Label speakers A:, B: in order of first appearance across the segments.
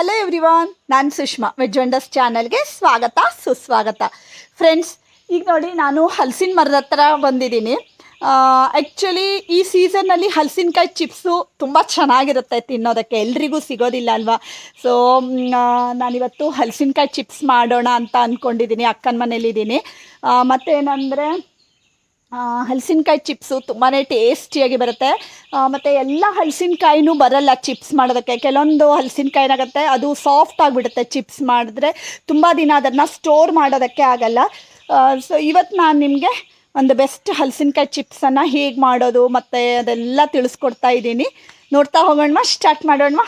A: Hello everyone ನಾನು Sushma veg wonders ಚಾನಲ್ಗೆ ಸ್ವಾಗತ, ಸುಸ್ವಾಗತ. ಫ್ರೆಂಡ್ಸ್ ಈಗ ನೋಡಿ ನಾನು ಹಲಸಿನ ಮರದ ಹತ್ರ ಬಂದಿದ್ದೀನಿ. ಆ್ಯಕ್ಚುಲಿ ಈ ಸೀಸನ್ನಲ್ಲಿ ಹಲಸಿನಕಾಯಿ ಚಿಪ್ಸು ತುಂಬ ಚೆನ್ನಾಗಿರುತ್ತೆ ತಿನ್ನೋದಕ್ಕೆ. ಎಲ್ರಿಗೂ ಸಿಗೋದಿಲ್ಲ ಅಲ್ವಾ? ಸೊ ನಾನಿವತ್ತು ಹಲಸಿನಕಾಯಿ ಚಿಪ್ಸ್ ಮಾಡೋಣ ಅಂತ ಅಂದ್ಕೊಂಡಿದ್ದೀನಿ ಅಕ್ಕನ ಮನೇಲಿದ್ದೀನಿ. ಮತ್ತೇನಂದರೆ ಹಲಸಿನಕಾಯಿ ಚಿಪ್ಸು ತುಂಬಾ ಟೇಸ್ಟಿಯಾಗಿ ಬರುತ್ತೆ. ಮತ್ತು ಎಲ್ಲ ಹಲಸಿನಕಾಯಿನೂ ಬರಲ್ಲ ಚಿಪ್ಸ್ ಮಾಡೋದಕ್ಕೆ. ಕೆಲವೊಂದು ಹಲಸಿನಕಾಯಿ ಏನಾಗುತ್ತೆ ಅದು ಸಾಫ್ಟ್ ಆಗಿಬಿಡುತ್ತೆ ಚಿಪ್ಸ್ ಮಾಡಿದ್ರೆ. ತುಂಬ ದಿನ ಅದನ್ನು ಸ್ಟೋರ್ ಮಾಡೋದಕ್ಕೆ ಆಗಲ್ಲ. ಸೊ ಇವತ್ತು ನಾನು ನಿಮಗೆ ಒಂದು ಬೆಸ್ಟ್ ಹಲಸಿನಕಾಯಿ ಚಿಪ್ಸನ್ನು ಹೇಗೆ ಮಾಡೋದು ಮತ್ತು ಅದೆಲ್ಲ ತಿಳಿಸ್ಕೊಡ್ತಾ ಇದ್ದೀನಿ. ನೋಡ್ತಾ ಹೋಗೋಣ ಸ್ಟಾರ್ಟ್ ಮಾಡೋಣ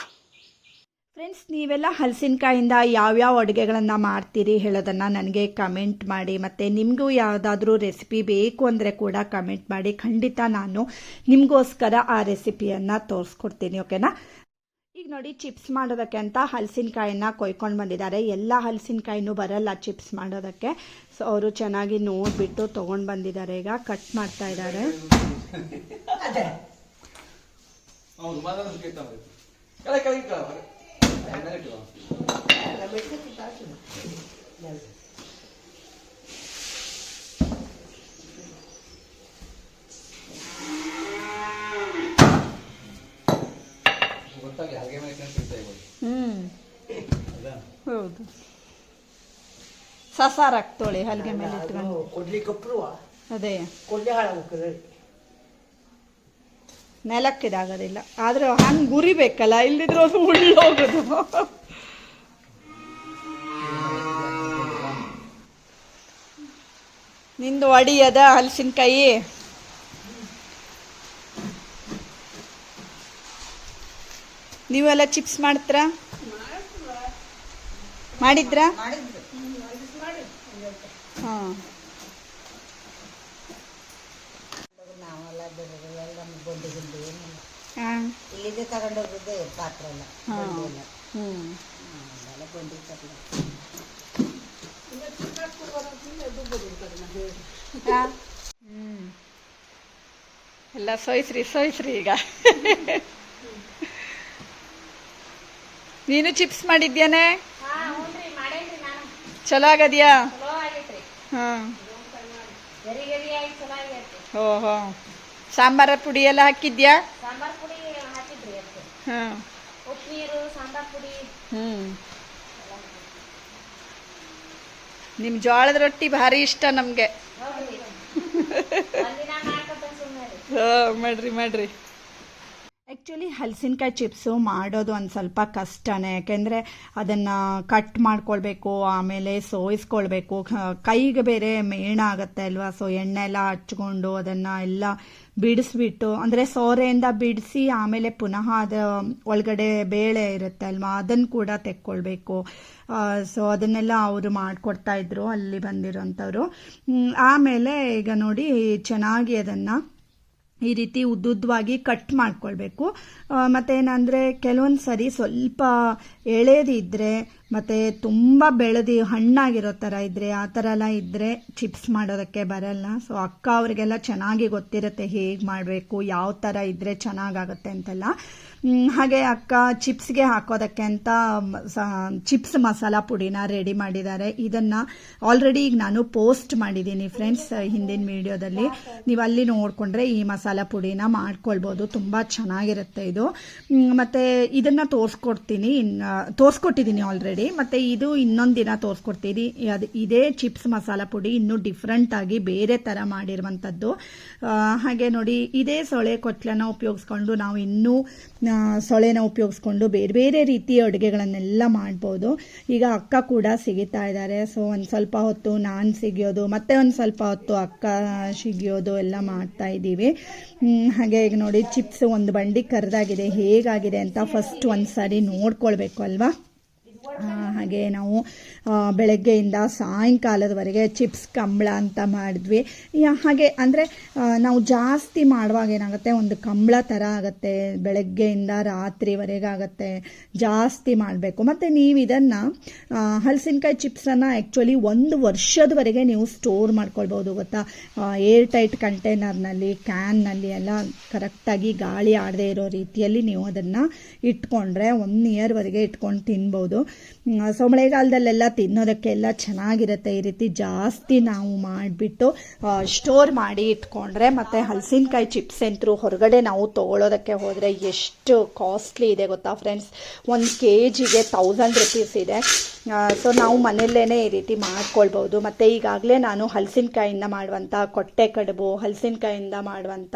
A: ಫ್ರೆಂಡ್ಸ್ ನೀವೆಲ್ಲ ಹಲಸಿನಕಾಯಿಂದ ಯಾವ್ಯಾವ ಅಡುಗೆಗಳನ್ನು ಮಾಡ್ತೀರಿ ಹೇಳೋದನ್ನು ನನಗೆ ಕಮೆಂಟ್ ಮಾಡಿ ಮತ್ತು ನಿಮಗೂ ಯಾವುದಾದ್ರೂ ರೆಸಿಪಿ ಬೇಕು ಅಂದರೆ ಕೂಡ ಕಮೆಂಟ್ ಮಾಡಿ. ಖಂಡಿತ ನಾನು ನಿಮಗೋಸ್ಕರ ಆ ರೆಸಿಪಿಯನ್ನು ತೋರಿಸ್ಕೊಡ್ತೀನಿ ಓಕೆನಾ ಈಗ ನೋಡಿ ಚಿಪ್ಸ್ ಮಾಡೋದಕ್ಕೆ ಅಂತ ಹಲಸಿನಕಾಯಿನ ಕೊಯ್ಕೊಂಡು ಬಂದಿದ್ದಾರೆ. ಎಲ್ಲ ಹಲಸಿನಕಾಯಿನೂ ಬರಲ್ಲ ಚಿಪ್ಸ್ ಮಾಡೋದಕ್ಕೆ. ಸೊ ಅವರು ಚೆನ್ನಾಗಿ ನೋಡಿಬಿಟ್ಟು ತೊಗೊಂಡು ಬಂದಿದ್ದಾರೆ. ಈಗ ಕಟ್ ಮಾಡ್ತಾ ಇದ್ದಾರೆ.
B: ಹೌದು ಮಾತಾಡೋದು ಕೇಳ್ತಾ ಬರುತ್ತೆ. ಕೆಳಗೆ ಕೆಳಗೆ ಇಟ್ಟು ಬರೆ. ಮೇಲೆ ಇಟ್ಟು. ಗೊತ್ತಾಗಿ ಹಾಗೆ ಮೇಲೆ ಇಟ್ಕೊಂಡು ತಿಂತಾ ಇರ್ಬೋದು.
A: ಹ್ಞೂ
B: ಹೌದಾ?
A: ಹೌದು ಸಸಾರ ಹಾಕ್ತೋಳಿ ಹಲ್ಗೆ ಮೇಲೆ ಇಟ್ಕೊಂಡು
C: ಕೊಡ್ಲಿಕ್ಕಪ್ರುವ
A: ಅದೇ
C: ಕೊಡ್ಲಿ ಹಾಳಾಗ್ತದೆ
A: ನೆಲಕ್ಕಿದಾಗೋದಿಲ್ಲ. ಆದ್ರೆ ಹಂಗೆ ಗುರಿಬೇಕಲ್ಲ ಇಲ್ಲಿದ್ರೆ ಅದು ಉಳ್ಳೋಗೋದು. ನಿಂದು ಅಡಿಯದ ಹಲಸಿನಕಾಯಿ. ನೀವೆಲ್ಲ ಚಿಪ್ಸ್ ಮಾಡ್ತೀರಾ? ಮಾಡಿದ್ರಾ? ಹಾಂ
C: ನಾವೆಲ್ಲ ಬಿಡೋದು ಎಲ್ಲ ಗೊಂಡಿ ಗೊಂಡಿ ಏನಿಲ್ಲ
A: ಹಾಂ
C: ಇಲ್ಲಿದೆ ತಗೊಂಡೋಗಿದ್ದೆ ಪಾತ್ರ ಎಲ್ಲ.
A: ಹ್ಞೂ
C: ಗೊಂಡಿ ತಗೊಂಡು
A: ಹ್ಮ್ ಸೋಯ್ಸ್ರಿ ಸೋಯ್ಸ್ರಿ ಈಗ. ನೀನು ಚಿಪ್ಸ್ ಮಾಡಿದ್ಯಾನೆ? ಚಲೋ ಆಗದ್ಯಾ? ಹಾಂ. ಓಹೋ. ಸಾಂಬಾರ ಪುಡಿ ಎಲ್ಲ ಹಾಕಿದ್ಯಾ
D: ಸಾಂಬಾರ್ ಪುಡಿ ಹಾಕಿದ್ರಿ ಅದಕ್ಕೆ
A: ಹಾಂ
D: ಉಪ್ಪು ನೀರು ಸಾಂಬಾರ್ ಪುಡಿ
A: ಹ್ಮ್. ನಿಮ್ಮ ಜೋಳದ ರೊಟ್ಟಿ ಭಾರಿ ಇಷ್ಟ ನಮ್ಗೆ. ಹಾಂ ಮಾಡ್ರಿ ಮಾಡ್ರಿ. ಆ್ಯಕ್ಚುಲಿ ಹಲಸಿನಕಾಯಿ ಚಿಪ್ಸು ಮಾಡೋದು ಒಂದು ಸ್ವಲ್ಪ ಕಷ್ಟನೇ. ಯಾಕೆಂದರೆ ಅದನ್ನು ಕಟ್ ಮಾಡ್ಕೊಳ್ಬೇಕು, ಆಮೇಲೆ ಸೋಯಿಸ್ಕೊಳ್ಬೇಕು. ಕೈಗೆ ಬೇರೆ ಮೇಣ ಆಗುತ್ತೆ ಅಲ್ವಾ? ಸೊ ಎಣ್ಣೆ ಎಲ್ಲ ಹಚ್ಕೊಂಡು ಅದನ್ನು ಎಲ್ಲ ಬಿಡಿಸ್ಬಿಟ್ಟು, ಅಂದರೆ ಸೋರೆಯಿಂದ ಬಿಡಿಸಿ ಆಮೇಲೆ ಪುನಃ ಅದು ಒಳಗಡೆ ಬೇಳೆ ಇರುತ್ತೆ ಅಲ್ವಾ? ಅದನ್ನು ಕೂಡ ತೆಕ್ಕೊಳ್ಬೇಕು. ಸೊ ಅದನ್ನೆಲ್ಲ ಅವರು ಮಾಡಿಕೊಡ್ತಾ ಇದ್ರು, ಅಲ್ಲಿ ಬಂದಿರೋಂಥವ್ರು. ಆಮೇಲೆ ಈಗ ನೋಡಿ ಚೆನ್ನಾಗಿ ಅದನ್ನು ಈ ರೀತಿ ಉದ್ದುದ್ದವಾಗಿ ಕಟ್ ಮಾಡ್ಕೊಳ್ಬೇಕು. ಮತ್ತೇನಂದರೆ ಕೆಲವೊಂದು ಸರಿ ಸ್ವಲ್ಪ ಎಳೆದಿದ್ದರೆ ಮತ್ತು ತುಂಬ ಬೆಳೆದು ಹಣ್ಣಾಗಿರೋ ಥರ ಇದ್ದರೆ ಆ ಥರ ಎಲ್ಲ ಇದ್ದರೆ ಚಿಪ್ಸ್ ಮಾಡೋದಕ್ಕೆ ಬರಲ್ಲ. ಸೊ ಅಕ್ಕ ಅವರಿಗೆಲ್ಲ ಚೆನ್ನಾಗಿ ಗೊತ್ತಿರುತ್ತೆ ಹೇಗೆ ಮಾಡಬೇಕು, ಯಾವ ಥರ ಇದ್ದರೆ ಚೆನ್ನಾಗಾಗುತ್ತೆ ಅಂತೆಲ್ಲ. ಹಾಗೆ ಅಕ್ಕ ಚಿಪ್ಸ್ಗೆ ಹಾಕೋದಕ್ಕೆ ಅಂತ ಚಿಪ್ಸ್ ಮಸಾಲ ಪುಡಿನ ರೆಡಿ ಮಾಡಿದ್ದಾರೆ. ಇದನ್ನು ಆಲ್ರೆಡಿ ಈಗ ನಾನು ಪೋಸ್ಟ್ ಮಾಡಿದ್ದೀನಿ ಫ್ರೆಂಡ್ಸ್ ಹಿಂದಿನ ವಿಡಿಯೋದಲ್ಲಿ ನೀವು ಅಲ್ಲಿ ನೋಡಿಕೊಂಡ್ರೆ ಈ ಮಸಾಲ ಪುಡಿನ ಮಾಡ್ಕೊಳ್ಬೋದು. ತುಂಬ ಚೆನ್ನಾಗಿರುತ್ತೆ ಇದು. ಮತ್ತೆ ಇದನ್ನು ತೋರಿಸ್ಕೊಡ್ತೀನಿ ಇನ್ನು ತೋರಿಸ್ಕೊಟ್ಟಿದ್ದೀನಿ ಆಲ್ರೆಡಿ ಮತ್ತು ಇದು ಇನ್ನೊಂದು ದಿನ ತೋರಿಸ್ಕೊಡ್ತೀನಿ. ಅದು ಇದೇ ಚಿಪ್ಸ್ ಮಸಾಲ ಪುಡಿ ಇನ್ನೂ ಡಿಫ್ರೆಂಟ್ ಆಗಿ ಬೇರೆ ಥರ ಮಾಡಿರುವಂಥದ್ದು ಹಾಗೆ ನೋಡಿ, ಇದೇ ಸೊಳೆ ಕೊಟ್ಲನ ಉಪಯೋಗಿಸ್ಕೊಂಡು ನಾವು ಇನ್ನೂ ಸೊಳೆನ ಉಪಯೋಗಿಸ್ಕೊಂಡು ಬೇರೆ ಬೇರೆ ರೀತಿಯ ಅಡುಗೆಗಳನ್ನೆಲ್ಲ ಮಾಡ್ಬೋದು. ಈಗ ಅಕ್ಕ ಕೂಡ ಸಿಗುತ್ತಾ ಇದ್ದಾರೆ. ಸೊ ಒಂದು ಸ್ವಲ್ಪ ಹೊತ್ತು ನಾನು ಸಿಗಿಯೋದು, ಮತ್ತೆ ಒಂದು ಸ್ವಲ್ಪ ಹೊತ್ತು ಅಕ್ಕ ಸಿಗಿಯೋದು ಎಲ್ಲ ಮಾಡ್ತಾ ಇದ್ದೀವಿ. ಹಾಗೆ ಈಗ ನೋಡಿ, ಚಿಪ್ಸ್ ಒಂದು ಬಂಡಿ ಕರೆದಾಗಿದೆ. ಹೇಗಾಗಿದೆ ಅಂತ ಫಸ್ಟ್ ಒಂದು ಸಾರಿ ನೋಡ್ಕೊಳ್ಬೇಕು ಅಲ್ವಾ? ಹಾಗೆ ನಾವು ಬೆಳಗ್ಗೆಯಿಂದ ಸಾಯಂಕಾಲದವರೆಗೆ ಚಿಪ್ಸ್, ಕಂಬಳ ಅಂತ ಮಾಡಿದ್ವಿ. ಹಾಗೆ ಅಂದರೆ ನಾವು ಜಾಸ್ತಿ ಮಾಡುವಾಗ ಏನಾಗುತ್ತೆ, ಒಂದು ಕಂಬಳ ಥರ ಆಗುತ್ತೆ, ಬೆಳಗ್ಗೆಯಿಂದ ರಾತ್ರಿವರೆಗಾಗತ್ತೆ ಜಾಸ್ತಿ ಮಾಡಬೇಕು. ಮತ್ತು ನೀವು ಇದನ್ನು ಹಲಸಿನಕಾಯಿ ಚಿಪ್ಸನ್ನು ಆ್ಯಕ್ಚುಲಿ ಒಂದು ವರ್ಷದವರೆಗೆ ನೀವು ಸ್ಟೋರ್ ಮಾಡ್ಕೊಳ್ಬೋದು, ಗೊತ್ತಾ? ಏರ್ ಟೈಟ್ ಕಂಟೈನರ್ನಲ್ಲಿ ಕ್ಯಾನ್ನಲ್ಲಿ ಎಲ್ಲ ಕರೆಕ್ಟಾಗಿ ಗಾಳಿ ಆಡದೇ ಇರೋ ರೀತಿಯಲ್ಲಿ ನೀವು ಅದನ್ನು ಇಟ್ಕೊಂಡ್ರೆ ಒನ್ ಇಯರ್ವರೆಗೆ ಇಟ್ಕೊಂಡು ತಿನ್ಬೋದು. ಸೊ ಮಳೆಗಾಲದಲ್ಲೆಲ್ಲ ತಿನ್ನೋದಕ್ಕೆಲ್ಲ ಚೆನ್ನಾಗಿರುತ್ತೆ. ಈ ರೀತಿ ಜಾಸ್ತಿ ನಾವು ಮಾಡಿಬಿಟ್ಟು ಸ್ಟೋರ್ ಮಾಡಿ ಇಟ್ಕೊಂಡ್ರೆ ಮತ್ತು ಹಲಸಿನಕಾಯಿ ಚಿಪ್ಸ್ ಅಂತರೂ ಹೊರಗಡೆ ನಾವು ತೊಗೊಳೋದಕ್ಕೆ ಹೋದರೆ ಎಷ್ಟು ಕಾಸ್ಟ್ಲಿ ಇದೆ ಗೊತ್ತಾ ಫ್ರೆಂಡ್ಸ್ ಒಂದು ಕೆ ಜಿಗೆ ತೌಸಂಡ್ ರುಪೀಸ್ ಇದೆ ಸೊ ನಾವು ಮನೆಯಲ್ಲೇ ಈ ರೀತಿ ಮಾಡ್ಕೊಳ್ಬೋದು. ಮತ್ತು ಈಗಾಗಲೇ ನಾನು ಹಲಸಿನಕಾಯಿಂದ ಮಾಡುವಂಥ ಕೊಟ್ಟೆ ಕಡುಬು, ಹಲಸಿನಕಾಯಿಂದ ಮಾಡುವಂಥ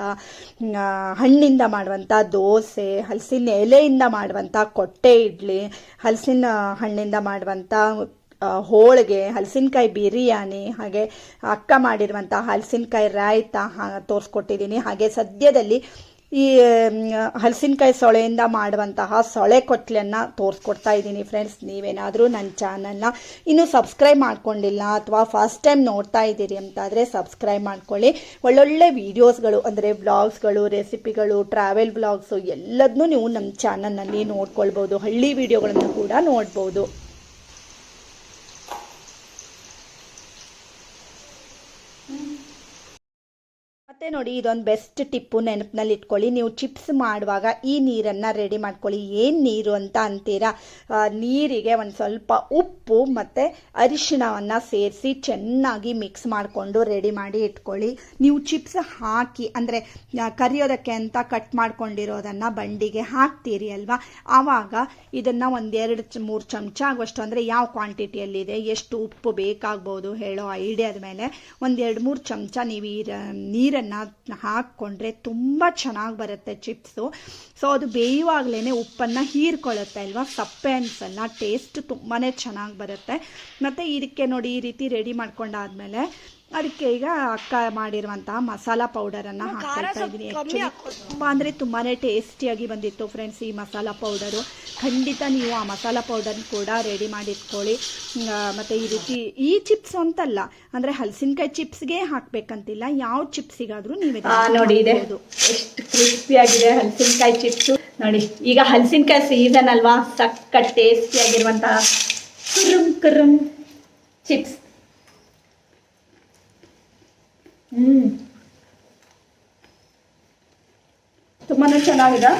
A: ಹಣ್ಣಿಂದ ಮಾಡುವಂಥ ದೋಸೆ, ಹಲಸಿನ ಎಲೆಯಿಂದ ಮಾಡುವಂಥ ಕೊಟ್ಟೆ ಇಡ್ಲಿ, ಹಲಸಿನ ಹಣ್ಣಿಂದ ಮಾಡುವಂಥ ಹೋಳಿಗೆ, ಹಲಸಿನಕಾಯಿ ಬಿರಿಯಾನಿ, ಹಾಗೆ ಅಕ್ಕ ಮಾಡಿರುವಂಥ ಹಲಸಿನಕಾಯಿ ರಾಯ್ತ ತೋರಿಸ್ಕೊಟ್ಟಿದ್ದೀನಿ. ಹಾಗೆ ಸದ್ಯದಲ್ಲಿ ಈ ಹಲಸಿನಕಾಯಿ ಸೊಳೆಯಿಂದ ಮಾಡುವಂತಹ ಸೊಳೆ ಕೊಟ್ಲನ್ನು ತೋರಿಸ್ಕೊಡ್ತಾ ಇದ್ದೀನಿ ಫ್ರೆಂಡ್ಸ್. ನೀವೇನಾದರೂ ನನ್ನ ಚಾನಲ್ನ ಇನ್ನೂ ಸಬ್ಸ್ಕ್ರೈಬ್ ಮಾಡ್ಕೊಂಡಿಲ್ಲ ಅಥವಾ ಫಸ್ಟ್ ಟೈಮ್ ನೋಡ್ತಾ ಇದ್ದೀರಿ ಅಂತಾದರೆ ಸಬ್ಸ್ಕ್ರೈಬ್ ಮಾಡ್ಕೊಳ್ಳಿ. ಒಳ್ಳೊಳ್ಳೆ ವೀಡಿಯೋಸ್ಗಳು ಅಂದರೆ ವ್ಲಾಗ್ಸ್ಗಳು ರೆಸಿಪಿಗಳು, ಟ್ರಾವೆಲ್ ವ್ಲಾಗ್ಸು ಎಲ್ಲದನ್ನೂ ನೀವು ನಮ್ಮ ಚಾನಲ್ನಲ್ಲಿ ನೋಡ್ಕೊಳ್ಬೋದು. ಹಳ್ಳಿ ವೀಡಿಯೋಗಳನ್ನು ಕೂಡ ನೋಡ್ಬೋದು. ಮತ್ತೆ ನೋಡಿ, ಇದೊಂದು ಬೆಸ್ಟ್ ಟಿಪ್ಪು ನೆನಪಿನಲ್ಲಿ ಇಟ್ಕೊಳ್ಳಿ. ನೀವು ಚಿಪ್ಸ್ ಮಾಡುವಾಗ ಈ ನೀರನ್ನು ರೆಡಿ ಮಾಡ್ಕೊಳ್ಳಿ. ಏನು ನೀರು ಅಂತ ಅಂತೀರಾ? ನೀರಿಗೆ ಒಂದು ಸ್ವಲ್ಪ ಉಪ್ಪು ಮತ್ತು ಅರಿಶಿಣವನ್ನು ಸೇರಿಸಿ ಚೆನ್ನಾಗಿ ಮಿಕ್ಸ್ ಮಾಡಿಕೊಂಡು ರೆಡಿ ಮಾಡಿ ಇಟ್ಕೊಳ್ಳಿ. ನೀವು ಚಿಪ್ಸ್ ಹಾಕಿ, ಅಂದರೆ ಕರಿಯೋದಕ್ಕೆ ಅಂತ ಕಟ್ ಮಾಡ್ಕೊಂಡಿರೋದನ್ನು ಬಂಡಿಗೆ ಹಾಕ್ತೀರಿ ಅಲ್ವಾ? ಆವಾಗ ಇದನ್ನು ಒಂದೆರಡು ಮೂರು ಚಮಚ ಆಗುವಷ್ಟು, ಅಂದರೆ ಯಾವ ಕ್ವಾಂಟಿಟಿಯಲ್ಲಿದೆ ಎಷ್ಟು ಉಪ್ಪು ಬೇಕಾಗ್ಬೋದು ಹೇಳೋ ಐಡಿಯಾದ ಮೇಲೆ ಒಂದೆರಡು ಮೂರು ಚಮಚ ನೀವು ಈ ನೀರನ್ನು ಹಾಕ್ಕೊಂಡ್ರೆ ತುಂಬ ಚೆನ್ನಾಗಿ ಬರುತ್ತೆ ಚಿಪ್ಸು. ಸೊ ಅದು ಬೇಯುವಾಗಲೇ ಉಪ್ಪನ್ನು ಹೀರ್ಕೊಳ್ಳುತ್ತೆ ಅಲ್ವಾ? ಸಪ್ಪೆ ಅನ್ಸಲ್ಲ ಟೇಸ್ಟ್ ತುಂಬಾ ಚೆನ್ನಾಗಿ ಬರುತ್ತೆ. ಮತ್ತು ಇದಕ್ಕೆ ನೋಡಿ ಈ ರೀತಿ ರೆಡಿ ಮಾಡ್ಕೊಂಡಾದ್ಮೇಲೆ ಅದಕ್ಕೆ ಈಗ ಅಕ್ಕ ಮಾಡಿರುವಂತಹ ಮಸಾಲ ಪೌಡರನ್ನು ಹಾಕ್ತಾ ಇದ್ದೀನಿ. ಆ್ಯಕ್ಚುಲಿ ತುಂಬ ಅಂದರೆ ತುಂಬಾ ಟೇಸ್ಟಿಯಾಗಿ ಬಂದಿತ್ತು ಫ್ರೆಂಡ್ಸ್ ಈ ಮಸಾಲ ಪೌಡರು. ಖಂಡಿತ ನೀವು ಆ ಮಸಾಲ ಪೌಡರ್ ಕೂಡ ರೆಡಿ ಮಾಡಿ ಇಟ್ಕೊಳ್ಳಿ ಮತ್ತೆ ಈ ರೀತಿ ಈ ಚಿಪ್ಸ್ ಅಂತಲ್ಲ ಅಂದ್ರೆ ಹಲಸಿನಕಾಯಿ ಚಿಪ್ಸ್ಗೆ ಹಾಕ್ಬೇಕಂತಿಲ್ಲ. ಯಾವ ಚಿಪ್ಸಿಗಾದರೂ ನೀವು ನೋಡಿ ಇದೆ. ಎಷ್ಟು ಕ್ರಿಸ್ಪಿಯಾಗಿದೆ ಹಲಸಿನಕಾಯಿ ಚಿಪ್ಸು ನೋಡಿ ಈಗ ಹಲಸಿನಕಾಯಿ ಸೀಸನ್ ಅಲ್ವಾ? ಸಕ್ಕ ಟೇಸ್ಟಿಯಾಗಿರುವಂತಹ ಕುರುಮ್ ಕುರುಮ್ ಚಿಪ್ಸ್ ಹ್ಮ್. ತುಂಬಾ ಚೆನ್ನಾಗಿದೆ.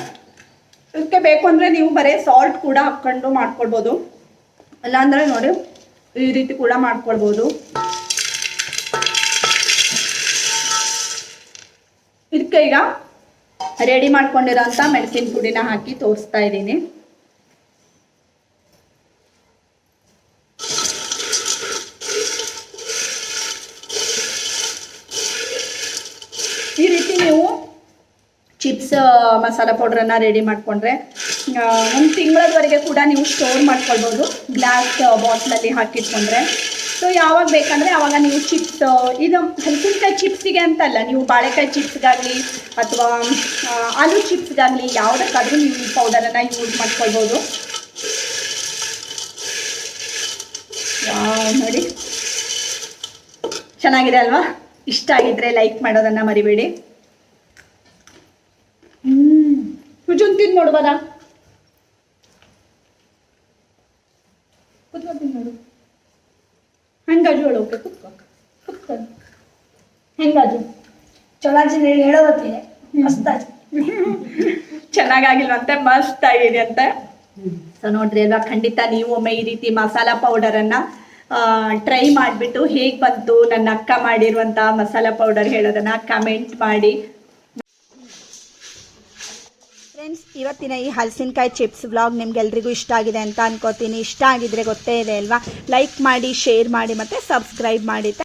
A: ಇದಕ್ಕೆ ಬೇಕು ಅಂದರೆ ನೀವು ಬರೀ ಸಾಲ್ಟ್ ಕೂಡ ಹಾಕ್ಕೊಂಡು ಮಾಡ್ಕೊಳ್ಬೋದು. ಇಲ್ಲಾಂದರೆ ನೋಡಿ, ಈ ರೀತಿ ಕೂಡ ಮಾಡ್ಕೊಳ್ಬೋದು. ಇದಕ್ಕೆ ಈಗ ರೆಡಿ ಮಾಡ್ಕೊಂಡಿರೋಂಥ ಮೆಣಸಿನ ಪುಡಿನ ಹಾಕಿ ತೋರಿಸ್ತಾ ಇದ್ದೀನಿ ಈ ರೀತಿ ನೀವು ಚಿಪ್ಸ್ ಮಸಾಲ ಪೌಡ್ರನ್ನು ರೆಡಿ ಮಾಡಿಕೊಂಡ್ರೆ ಒಂದು ತಿಂಗಳವರೆಗೆ ಕೂಡ ನೀವು ಸ್ಟೋರ್ ಮಾಡ್ಕೊಳ್ಬೋದು. ಗ್ಲಾಸ್ ಬಾಟ್ಲಲ್ಲಿ ಹಾಕಿಟ್ಕೊಂಡ್ರೆ. ಸೊ ಯಾವಾಗ ಬೇಕಂದರೆ ಆವಾಗ ನೀವು ಚಿಪ್ಸ್ ಇದು ಹಲಸಿನಕಾಯಿ ಚಿಪ್ಸಿಗೆ ಅಂತಲ್ಲ, ನೀವು ಬಾಳೆಕಾಯಿ ಚಿಪ್ಸ್ಗಾಗಲಿ ಅಥವಾ ಆಲೂ ಚಿಪ್ಸ್ಗಾಗಲಿ ಯಾವುದಕ್ಕಾದರೂ ನೀವು ಈ ಪೌಡರನ್ನು ಯೂಸ್ ಮಾಡ್ಕೊಳ್ಬೋದು. ನೋಡಿ. ಚೆನ್ನಾಗಿದೆ ಅಲ್ವಾ? ಇಷ್ಟ ಆಗಿದ್ರೆ ಲೈಕ್ ಮಾಡೋದನ್ನ ಮರಿಬೇಡಿ ಹ್ಮ್ ಹುಜುನ್ ತಿಂದು ನೋಡ್ಬೋದಾ ಕುತ್ಕೊ ತಿಂದು ನೋಡು ಹಂಗಾಜು ಹೇಳೋಕೆ ಕುತ್ಕೊ. ಕುತ್ಕೊ ಹೆಂಗಾಜು
C: ಚೊಲಾಜಿನ ಹೇಳೋತ್ತಿದೆ ಮಸ್ತಾಗಿ
A: ಚೆನ್ನಾಗಾಗಿಲ್ವಂತೆ ಮಸ್ತ್ ಆಗಿದೆ ಅಂತೆ. ಸೊ ನೋಡ್ರಿ ಅಲ್ವಾ ಖಂಡಿತ ನೀವು ಒಮ್ಮೆ ಈ ರೀತಿ ಮಸಾಲ ಪೌಡರನ್ನು ಟ್ರೈ ಮಾಡಿಬಿಟ್ಟು ಹೇಗೆ ಬಂತು ನನ್ನ ಅಕ್ಕ ಮಾಡಿರುವಂತ ಮಸಾಲ ಪೌಡರ್ ಹೇಳೋದನ್ನ ಕಮೆಂಟ್ ಮಾಡಿ. ಫ್ರೆಂಡ್ಸ್, ಇವತ್ತಿನ ಈ ಹಲಸಿನಕಾಯಿ ಚಿಪ್ಸ್ ವ್ಲಾಗ್ ನಿಮ್ಗೆಲ್ರಿಗೂ ಇಷ್ಟ ಆಗಿದೆ ಅಂತ ಅನ್ಕೋತೀನಿ. ಇಷ್ಟ ಆಗಿದ್ರೆ ಗೊತ್ತೇ ಇದೆ ಅಲ್ವಾ? ಲೈಕ್ ಮಾಡಿ ಶೇರ್ ಮಾಡಿ ಮತ್ತು ಸಬ್ಸ್ಕ್ರೈಬ್ ಮಾಡಿ.